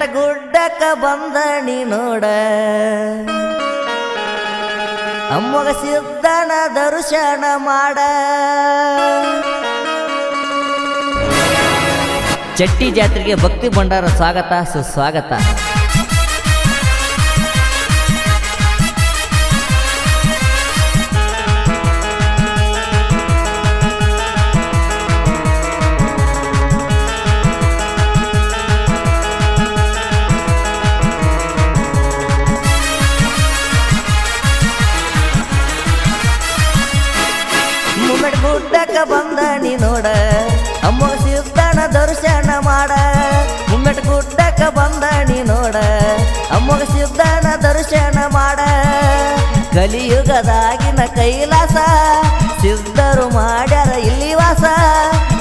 ಗುಡ್ಡಕ್ಕ ಬಂದ ನೀ ನೋಡ. ಅಮ್ಮಗ ಸಿದ್ಧನ ದರ್ಶನ ಮಾಡ. ಚಟ್ಟಿ ಜಾತ್ರೆಗೆ ಭಕ್ತಿ ಭಂಡಾರ ಸ್ವಾಗತ ಸುಸ್ವಾಗತ. ನೋಡ. ಅಮ್ಮ ಸಿದ್ಧನ ದರ್ಶನ ಮಾಡ. ಮುಮ್ಮಟ ಗುಡ್ಡಕ್ಕ ಬಂದ ನೀ ನೋಡ. ಅಮ್ಮಗ ಸಿದ್ಧನ ದರ್ಶನ ಮಾಡ. ಕಲಿಯುಗದಾಗಿನ ಕೈಲಾಸ ಸಿದ್ಧರು ಮಾಡ್ಯಾರ ಇಲ್ಲಿ ವಾಸ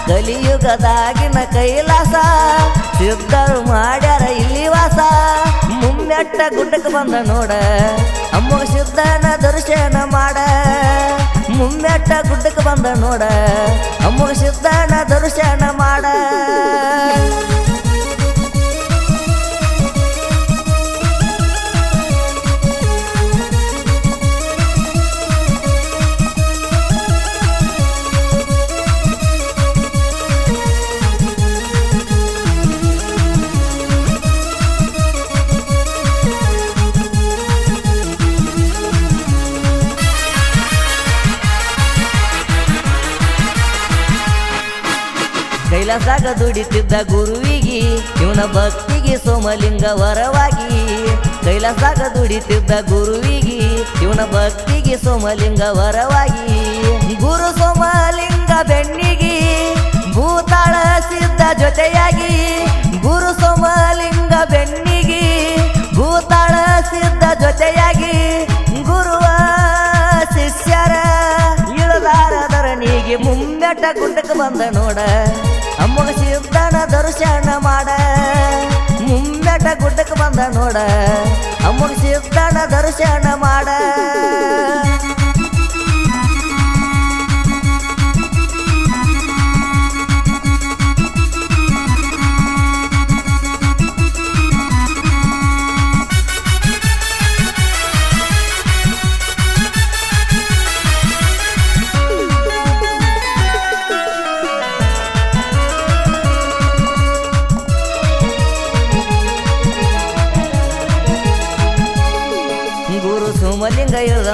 ಕಲಿಯುಗದಾಗಿನ ಕೈಲಾಸ ಸಿದ್ಧರು ಮಾಡ್ಯಾರ ಇಲ್ಲಿ ವಾಸ ಮುಮ್ಮೆಟ್ಟ ಗುಡ್ಡಕ್ಕೆ ಬಂದ ನೋಡ. ಅಮ್ಮಗ ಸಿದ್ಧನ ದರ್ಶನ ಮಾಡ. ಮುಮ್ಮೆಟ್ಟ ಗುಡ್ಡಕ್ಕೆ ಬಂದ ನೋಡ ಅಮ್ಮಗ ಸಿದ್ಧನ ದರ್ಶನ ಮಾಡ. ಕೈಲಾಸಾಗ ದುಡಿತಿದ್ದ ಗುರುವಿಗೆ, ಇವನ ಭಕ್ತಿಗೆ ಸೋಮಲಿಂಗ ವರವಾಗಿ. ಕೈಲಾಸಾಗ ದುಡಿತಿದ್ದ ಗುರುವಿಗೆ, ಇವನ ಭಕ್ತಿಗೆ ಸೋಮಲಿಂಗ ವರವಾಗಿ. ಗುರು ಸೋಮಲಿಂಗ ಬೆನ್ನಿಗೆ ಭೂತಾಳ ಸಿದ್ಧ ಜೊತೆಯಾಗಿ. ಗುರು ಸೋಮಲಿಂಗ ಬೆನ್ನಿಗೆ ಭೂತಾಳ ಸಿದ್ಧ ಜೊತೆಯಾಗಿ. ಗುರುವ ಶಿಷ್ಯರ ಇಳದಾರದರನಿಗೆ ಮುಂಬೆಟ್ಟ ಗುಡ್ಡಕ್ಕೆ ಬಂದ ನೋಡ. ಅಮ್ಮಗ ಸಿದ್ಧನ ದರ್ಶನ ಮಾಡ. ಮುಮ್ಮೆಟ ಗುಡ್ಡಕ್ಕೆ ಬಂದ ನೋಡ. ಅಮ್ಮಗ ಸಿದ್ಧನ ದರ್ಶನ ಮಾಡ.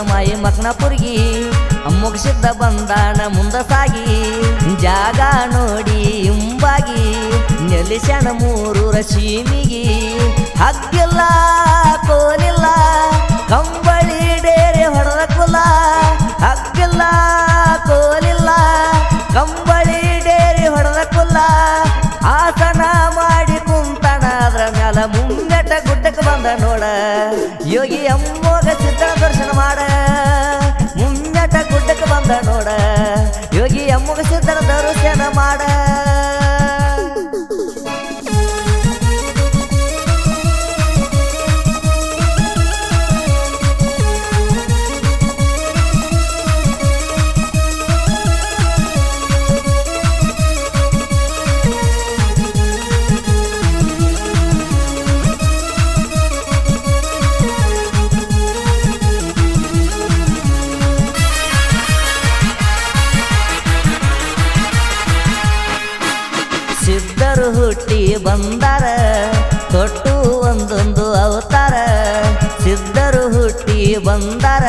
ಮಾಯಿ ಮಕ್ನಾಪುರ್ಗಿ ಅಮ್ಮಗ ಸಿದ್ಧ ಬಂದಾಣ ಮುಂದ ಸಾಗಿ. ಜಾಗ ನೋಡಿ ಇಂಬಾಗಿ ನೆಲೆಸಣ ಮೂರೂರ ಸೀಮಿಗಿ ಹಗ್ಗಿಲ್ಲ, ಕೋಲಿಲ್ಲ, ಕಂಬಳಿ ಡೇರೆ ಹೊಡೆದ ಕುಲ. ಹಗ್ಗಿಲ್ಲ, ಕೋಲಿಲ್ಲ, ಕಂಬಳಿ ಡೇರೆ ಹೊಡೆದ ಕುಲ. ಆಸನ ಮಾಡಿ ಕುಂತಣ ಅದ್ರ ಮ್ಯಾಲ ಮುಂಗಟ ಗುಡ್ಡಕ್ಕೆ ಬಂದ ನೋಡ. ಯೋಗಿ ಅಮ್ಮೋಗ ನೋಡ ಯೋಗಿ ಅಮ್ಮಗ ಸಿದ್ಧರ ದರ್ಶನ ಮಾಡ. ಬಂದಾರ, ತೊಟ್ಟು ಒಂದೊಂದು ಅವತಾರ, ಸಿದ್ಧರು ಹುಟ್ಟಿ ಬಂದಾರ,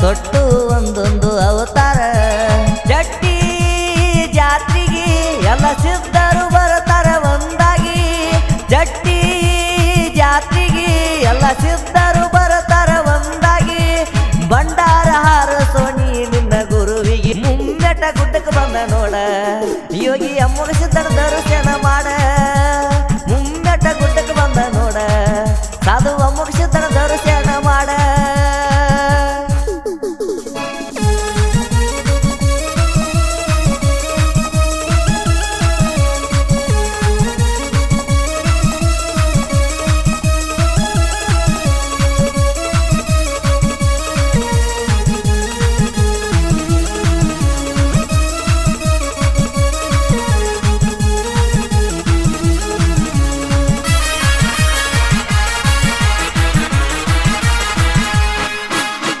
ತೊಟ್ಟು ಒಂದೊಂದು ಅವತಾರ. ಜಟ್ಟಿ ಜಾತ್ರೆಗೆ ಎಲ್ಲ ಸಿದ್ಧರು ಬರ್ತಾರ ಒಂದಾಗಿ. ಜಟ್ಟಿ ಜಾತ್ರೆಗೆ ಎಲ್ಲ ಸಿದ್ಧರು ಬರ್ತಾರ ಒಂದಾಗಿ. ಬಂಡಾರ ಹಾರಸೋಣಿ ನಿನ್ನ ಗುರುವಿಗೆ. ಮುಮ್ಮೆಟ ಗುಡ್ಡಕ್ಕೆ ಬಂದ ನೋಡ ಯೋಗಿ ಅಮ್ಮಗ ಸಿದ್ಧರ ದರ್ಶನ ಮಾಡ.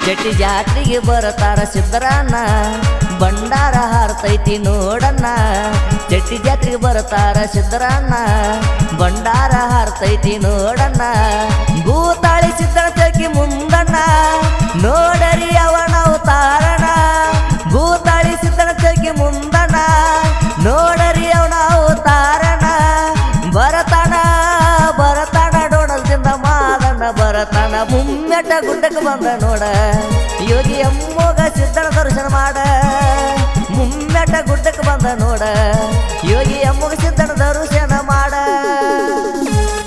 ಚಟ್ಟಿ ಜಾತ್ರೆಗೆ ಬರತಾರ ಸಿದ್ದರಾನ ಬಂಡಾರ ಹಾರ್ತೈತಿ ನೋಡಣ್ಣ. ಚಟ್ಟಿ ಜಾತ್ರೆಗೆ ಬರತಾರ ಸಿದ್ದರಾನ ಬಂಡಾರ ಹಾರ್ತೈತಿ ನೋಡಣ್ಣ. ಭೂತಾಳಿ ಚೌಕಿ ಮುಂದಣ್ಣ. ನೋಡರಿ ಮುಮ್ಮೆಟ ಗುಡ್ಡಕ್ಕೆ ಬಂದ ನೋಡ. ಯೋಗಿ ಅಮ್ಮೋಗ ಸಿದ್ಧನ ದರ್ಶನ ಮಾಡ. ಮುಮ್ಮೆಟ್ಟ ಗುಡ್ಡಕ್ಕೆ ಬಂದ ನೋಡ. ಯೋಗಿ ಅಮ್ಮೋಗ ಸಿದ್ಧನ ದರ್ಶನ ಮಾಡ.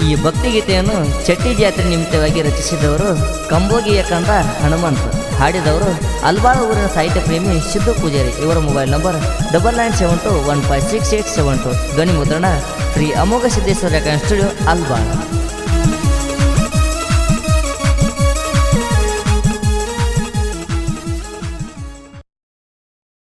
ಈ ಭಕ್ತಿಗೀತೆಯನ್ನು ಚಟ್ಟಿ ಜಾತ್ರೆ ನಿಮಿತ್ತವಾಗಿ ರಚಿಸಿದವರು ಕಂಬೋಗಿಯ ಕಂದ ಹನುಮಂತ್. ಹಾಡಿದವರು ಅಲ್ಬಾಳ ಊರಿನ ಸಾಹಿತ್ಯ ಪ್ರೇಮಿ ಸಿದ್ದು ಪೂಜಾರಿ. ಇವರ mobile number double nine seven two one five six eight seven two. ಧ್ವನಿ ಮುದ್ರಣ ಶ್ರೀ ಅಮೋಘ ಸಿದ್ದೇಶ್ವರ ಸ್ಟುಡಿಯೋ ಅಲ್ಬಾಳ್